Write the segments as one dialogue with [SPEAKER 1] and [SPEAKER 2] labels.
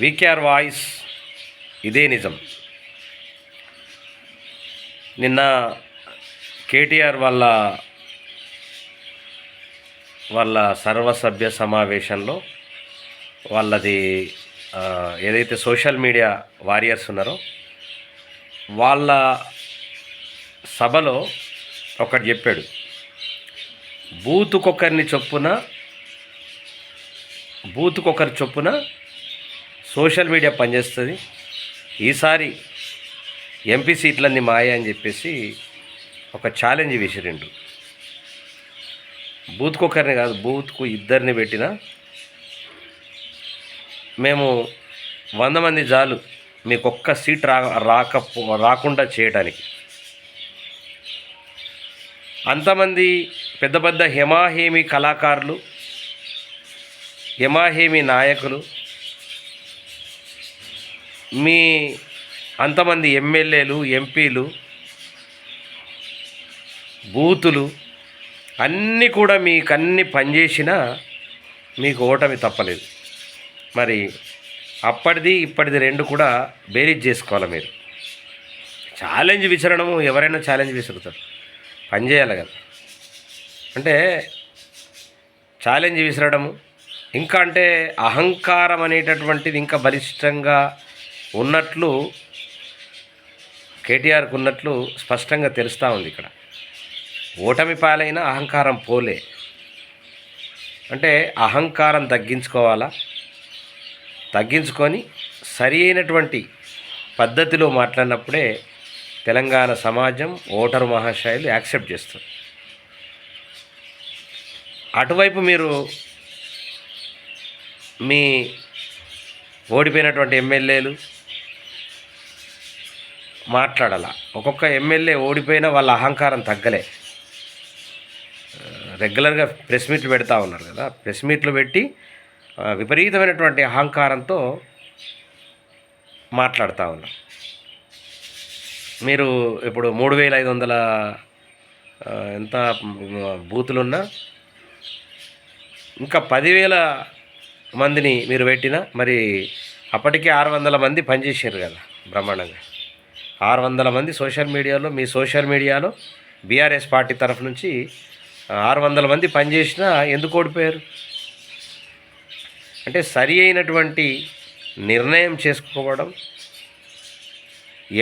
[SPEAKER 1] VKR voice ఇదే నిజం. నిన్న కేటీఆర్ వాళ్ళ వాళ్ళ సర్వసభ్య సమావేశంలో వాళ్ళది ఏదైతే సోషల్ మీడియా వారియర్స్ ఉన్నారో వాళ్ళ సభలో ఒకటి చెప్పాడు. బూతుకొకరిని చొప్పున బూతుకొకరి చొప్పున సోషల్ మీడియా పనిచేస్తుంది. ఈసారి ఎంపీ సీట్లన్నీ మాయ అని చెప్పేసి ఒక ఛాలెంజ్ విసిరిండు బూత్కొకరిని కాదు బూత్కు ఇద్దరిని పెట్టిన మేము వంద మంది చాలు మీకు ఒక్క సీట్ రా రాకపో రాకుండా చేయడానికి అంతమంది పెద్ద పెద్ద హెమాహేమి కళాకారులు హెమాహేమి నాయకులు మీ అంతమంది ఎమ్మెల్యేలు ఎంపీలు బూతులు అన్నీ కూడా మీకు అన్ని పనిచేసినా మీకు ఓటమి తప్పలేదు. మరి అప్పటిది ఇప్పటిది రెండు కూడా బేరీజ్ చేసుకోవాలి మీరు. ఛాలెంజ్ విసరడము ఎవరైనా ఛాలెంజ్ విసురుతారు. పని చేయాలి కదా. అంటే ఛాలెంజ్ విసరడము ఇంకా అంటే అహంకారం అనేటటువంటిది ఇంకా బలిష్టంగా ఉన్నట్లు కేటీఆర్కు ఉన్నట్లు స్పష్టంగా తెలుస్తూ ఉంది ఇక్కడ. ఓటమి పాలైన అహంకారం పోలే. అంటే అహంకారం తగ్గించుకోవాలా? తగ్గించుకొని సరి అయినటువంటి పద్ధతిలో మాట్లాడినప్పుడే తెలంగాణ సమాజం ఓటరు మహాశైలు యాక్సెప్ట్ చేస్తారు అటువైపు మీరు మీ ఓడిపోయినటువంటి ఎమ్మెల్యేలు మాట్లాడాల. ఒక్కొక్క ఎమ్మెల్యే ఓడిపోయినా వాళ్ళ అహంకారం తగ్గలే. రెగ్యులర్గా ప్రెస్ మీట్లు పెడతా ఉన్నారు కదా. ప్రెస్ మీట్లు పెట్టి విపరీతమైనటువంటి అహంకారంతో మాట్లాడుతూ ఉన్నారు. మీరు ఇప్పుడు మూడు వేల ఐదు వందల ఎంత బూతులున్నా ఇంకా పదివేల మందిని మీరు పెట్టినా మరి అప్పటికే ఆరు వందల మంది పనిచేసారు కదా బ్రహ్మాండంగా. ఆరు వందల మంది సోషల్ మీడియాలో మీ సోషల్ మీడియాలో బీఆర్ఎస్ పార్టీ తరఫు నుంచి ఆరు వందల మంది పనిచేసినా ఎందుకు ఓడిపోయారు? అంటే సరి అయినటువంటి నిర్ణయం చేసుకోవడం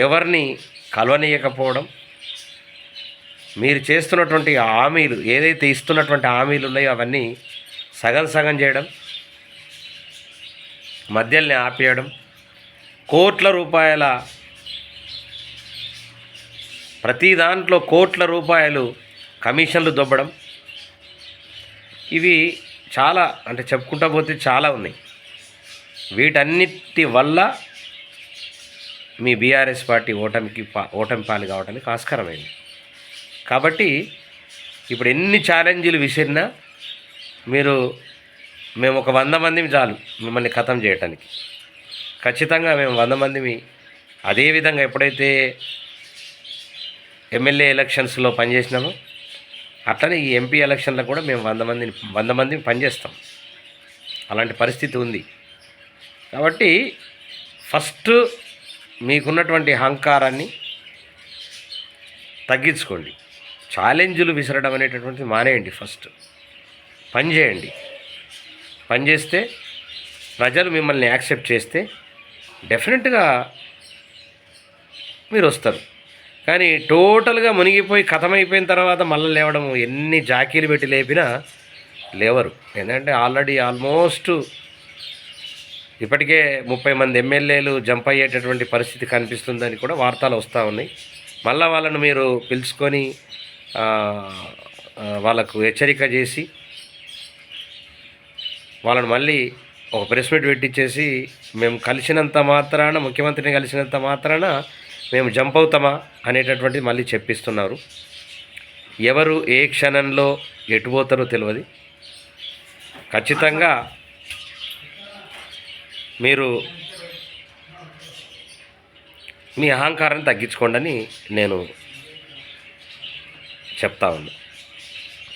[SPEAKER 1] ఎవరిని కలవనీయకపోవడం మీరు చేస్తున్నటువంటి హామీలు ఏదైతే ఇస్తున్నటువంటి హామీలు ఉన్నాయో అవన్నీ సగం సగం చేయడం మధ్యల్ని ఆపేయడం కోట్ల రూపాయల ప్రతి దాంట్లో కోట్ల రూపాయలు కమిషన్లు దొబ్బడం. ఇవి చాలా అంటే చెప్పుకుంటా పోతే చాలా ఉన్నాయి. వీటన్నిటి వల్ల మీ బీఆర్ఎస్ పార్టీ ఓటమికి పా ఓటమి పాలు కావడానికి ఆస్కారమైంది. కాబట్టి ఇప్పుడు ఎన్ని ఛాలెంజీలు విసిరినా మీరు మేము ఒక వంద మందిని చాలు మిమ్మల్ని ఖతం చేయటానికి. ఖచ్చితంగా మేము వంద మందిని అదేవిధంగా ఎప్పుడైతే ఎమ్మెల్యే ఎలక్షన్స్లో పనిచేసినాము. అట్లనే ఈ ఎంపీ ఎలక్షన్లో కూడా మేము వంద మందిని వంద మందిని పనిచేస్తాం. అలాంటి పరిస్థితి ఉంది. కాబట్టి ఫస్ట్ మీకున్నటువంటి అహంకారాన్ని తగ్గించుకోండి. ఛాలెంజ్లు విసరడం అనేటటువంటిది మానేయండి ఫస్ట్. పనిచేయండి పనిచేస్తే ప్రజలు మిమ్మల్ని యాక్సెప్ట్ చేస్తే డెఫినెట్గా మీరు వస్తారు. కానీ టోటల్గా మునిగిపోయి కథమైపోయిన తర్వాత మళ్ళీ లేవడం ఎన్ని జాకీలు పెట్టి లేపినా లేవరు. ఎందుకంటే ఆల్రెడీ ఆల్మోస్ట్ ఇప్పటికే ముప్పై మంది ఎమ్మెల్యేలు జంప్ అయ్యేటటువంటి పరిస్థితి కనిపిస్తుందని కూడా వార్తలు వస్తూ ఉన్నాయి. మళ్ళీ వాళ్ళను మీరు పిలుచుకొని వాళ్ళకు హెచ్చరిక చేసి వాళ్ళని మళ్ళీ ఒక ప్రెస్ మీట్ పెట్టించేసి మేము కలిసినంత మాత్రాన ముఖ్యమంత్రిని కలిసినంత మాత్రాన మేము జంప్ అవుతామా అనేటటువంటిది మళ్ళీ చెప్పిస్తున్నారు. ఎవరు ఏ క్షణంలో ఎటు పోతారో తెలియదు ఖచ్చితంగా మీరు మీ అహంకారాన్ని తగ్గించుకోండి అని నేను చెప్తా ఉన్నా.